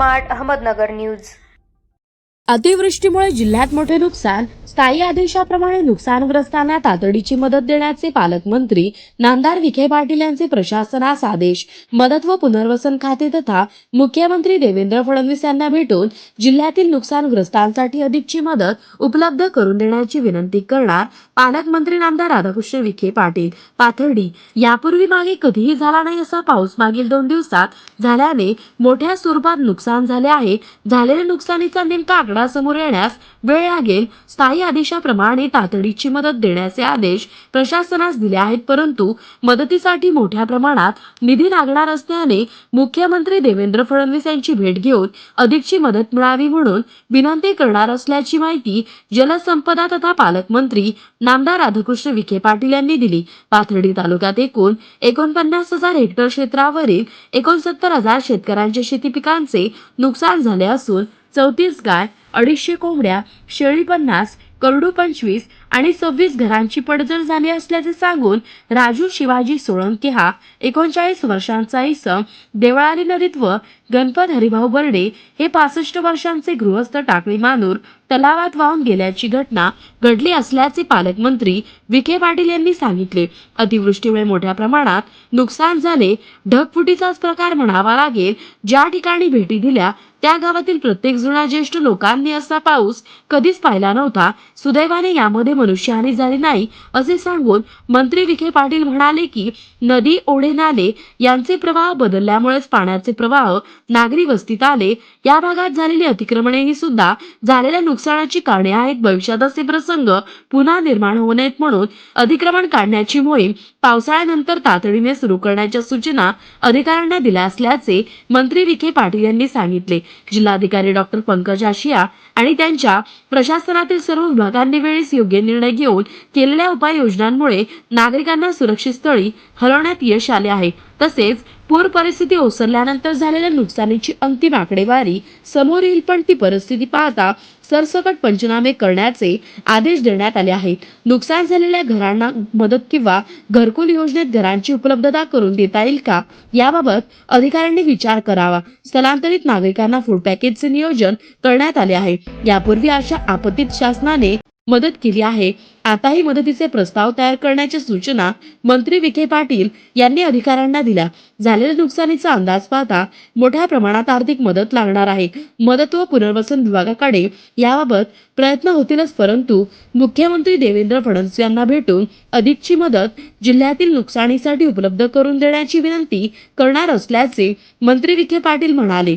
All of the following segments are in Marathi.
Smart Ahmednagar news. अतिवृष्टीमुळे जिल्ह्यात मोठे नुकसान स्थायी आदेशाप्रमाणे नुकसानग्रस्तांना तातडीची मदत देण्याचे पालकमंत्री नामदार विखे पाटील यांचे प्रशासनास आदेश मदत व पुनर्वसन खाते तथा मुख्यमंत्री देवेंद्र फडणवीस यांना भेटून जिल्ह्यातील नुकसानग्रस्तांसाठी अधिकची मदत उपलब्ध करून देण्याची विनंती करणार पालकमंत्री नामदार राधाकृष्ण विखे पाटील. पाथर्डी यापूर्वी मागे कधीही झाला नाही असा पाऊस मागील दोन दिवसात झाल्याने मोठ्या स्वरूपात नुकसान झाले आहे. झालेल्या नुकसानीचा नेमका आकडा समोर येण्यास वेळ लागेल. स्थायी आदेशाप्रमाणे तातडीची मदत देण्याचे आदेश प्रशासनास दिले आहेत परंतु मदतीसाठी मोठ्या प्रमाणात निधी लागणार असल्याने मुख्यमंत्री देवेंद्र फडणवीस यांची भेट घेऊन अधिकची मदत मिळावी म्हणून विनंती करणार असल्याची माहिती जलसंपदा तथा पालकमंत्री नामदार राधाकृष्ण विखे पाटील यांनी दिली. पाथर्डी तालुक्यात एकूण एकोणपन्नास हजार हेक्टर क्षेत्रावरील एकोणसत्तर हजार शेतकऱ्यांच्या शेती पिकांचे नुकसान झाले असून चौतीस गाय अडीचशे कोंबड्या शेळी पन्नास करडू पंचवीस आणि सव्वीस घरांची पडझड झाली असल्याचे सांगून राजू शिवाजी सोळंकी हा एकोणचाळीस वर्षांचा इसम देवळाली नदीत व गणपत हरिभाऊ बर्डे हे पासष्ट वर्षांचे गृहस्थ टाकळी मानूर तलावात वाहून गेल्याची घटना घडली असल्याचे पालकमंत्री विखे पाटील यांनी सांगितले. अतिवृष्टीमुळे मोठ्या प्रमाणात नुकसान झाले. ढगफुटीचाच प्रकार म्हणावा लागेल. ज्या ठिकाणी भेटी दिल्या त्या गावातील प्रत्येक जुना ज्येष्ठ लोकांनी असा पाऊस कधीच पाहिला नव्हता. सुदैवाने यामध्ये मनुष्यहानी झाली नाही असे सांगून मंत्री विखे पाटील म्हणाले की नदी ओढे नाले यांचे प्रवाह बदलल्यामुळेच पाण्याचे प्रवाह नागरी वस्तीत आले. या भागात झालेली अतिक्रमणे ही सुद्धा झालेल्या नुकसानाची कारणे आहेत. भविष्यात असे प्रसंग पुन्हा निर्माण होऊ नयेत म्हणून अतिक्रमण काढण्याची मोहीम पावसाळ्यानंतर तातडीने सुरू करण्याच्या सूचना अधिकाऱ्यांना दिल्या असल्याचे मंत्री विखे पाटील यांनी सांगितले. जिल्हाधिकारी डॉक्टर पंकज आशिया आणि त्यांच्या प्रशासनातील सर्व विभागांनी वेळेस योग्य निर्णय घेऊन केलेल्या उपाययोजनांमुळे नागरिकांना सुरक्षित स्थळी हलवण्यात यश आले आहे. तसेच पूर परिस्थिती ओसरल्यानंतर झालेल्या नुकसानीची अंतिम आकडेवारी समोर येईल पण ती परिस्थिती पाहता सरसकट पंचनामे करण्याचे आदेश देण्यात आले आहेत. नुकसान झालेल्या घरांना मदत किंवा घरकुल योजनेत घरांची उपलब्धता करून देता येईल का? याबाबत अधिकाऱ्यांनी विचार करावा. स्थलांतरित नागरिकांना फूड पॅकेजचे नियोजन करण्यात आले आहे. यापूर्वी अशा आपत्तीत शासनाने मदत केली आहे. आताही मदतीचे प्रस्ताव तयार करण्याच्या सूचना मंत्री विखे पाटील यांनी अधिकाऱ्यांना दिल्या. झालेल्या नुकसानीचा अंदाज पाहता मोठ्या प्रमाणात आर्थिक मदत लागणार आहे. मदत व पुनर्वसन विभागाकडे याबाबत प्रयत्न होतीलच परंतु मुख्यमंत्री देवेंद्र फडणवीस यांना भेटून अधिकची मदत जिल्ह्यातील नुकसानीसाठी उपलब्ध करून देण्याची विनंती करणार असल्याचे मंत्री विखे पाटील म्हणाले.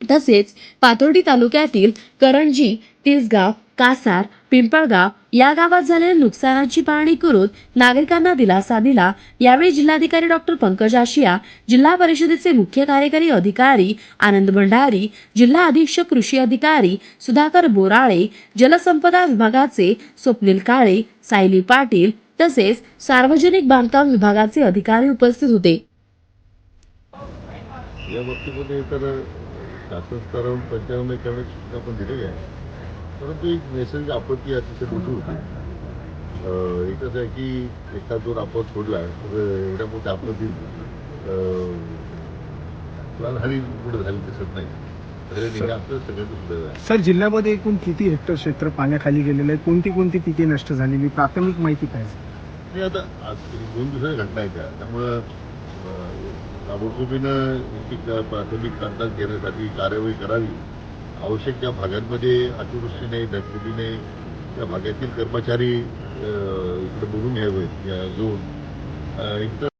तसेच पाथर्डी तालुक्यातील करंजी तिसगाव कासार पिंपळगाव या गावात झालेल्या नुकसानाची पाहणी करून नागरिकांना दिलासा दिला. यावेळी जिल्हाधिकारी डॉक्टर पंकज आशिया जिल्हा परिषदेचे मुख्य कार्यकारी अधिकारी आनंद भंडारी जिल्हा अधीक्षक कृषी अधिकारी सुधाकर बोराळे जलसंपदा विभागाचे स्वप्नील काळे सायली पाटील तसेच सार्वजनिक बांधकाम विभागाचे अधिकारी उपस्थित होते. या बाबतीमध्ये तर शासन स्तरावरून पंचनामे करण्याची सूचना आपण दिलेली आहे. परंतु एक नैसर्गिक आपत्ती अतिशय मोठी होती. एकच आहे की एका दोन आपत सोडला तर एवढ्या मोठ्या आपत्तीत अं, प्राणहानी कुठे झाली दिसत नाही. आहे. सर जिल्ह्यामध्ये एकूण किती हेक्टर क्षेत्र पाण्याखाली गेलेलं आहे? कोणती कोणती पिके नष्ट झालेली? प्राथमिक माहिती काय? आहे? आता दोन दिवसाच्या घटना त्या. त्यामुळं ताबडतोबीनं याची प्राथमिक अंदाज घेण्यासाठी कार्यवाही करावी. आवश्यक त्या भागांमध्ये अतिवृष्टीने ढगफुटीने त्या भागातील कर्मचारी अं, इकडे बोलून घ्यावे घेऊन इतर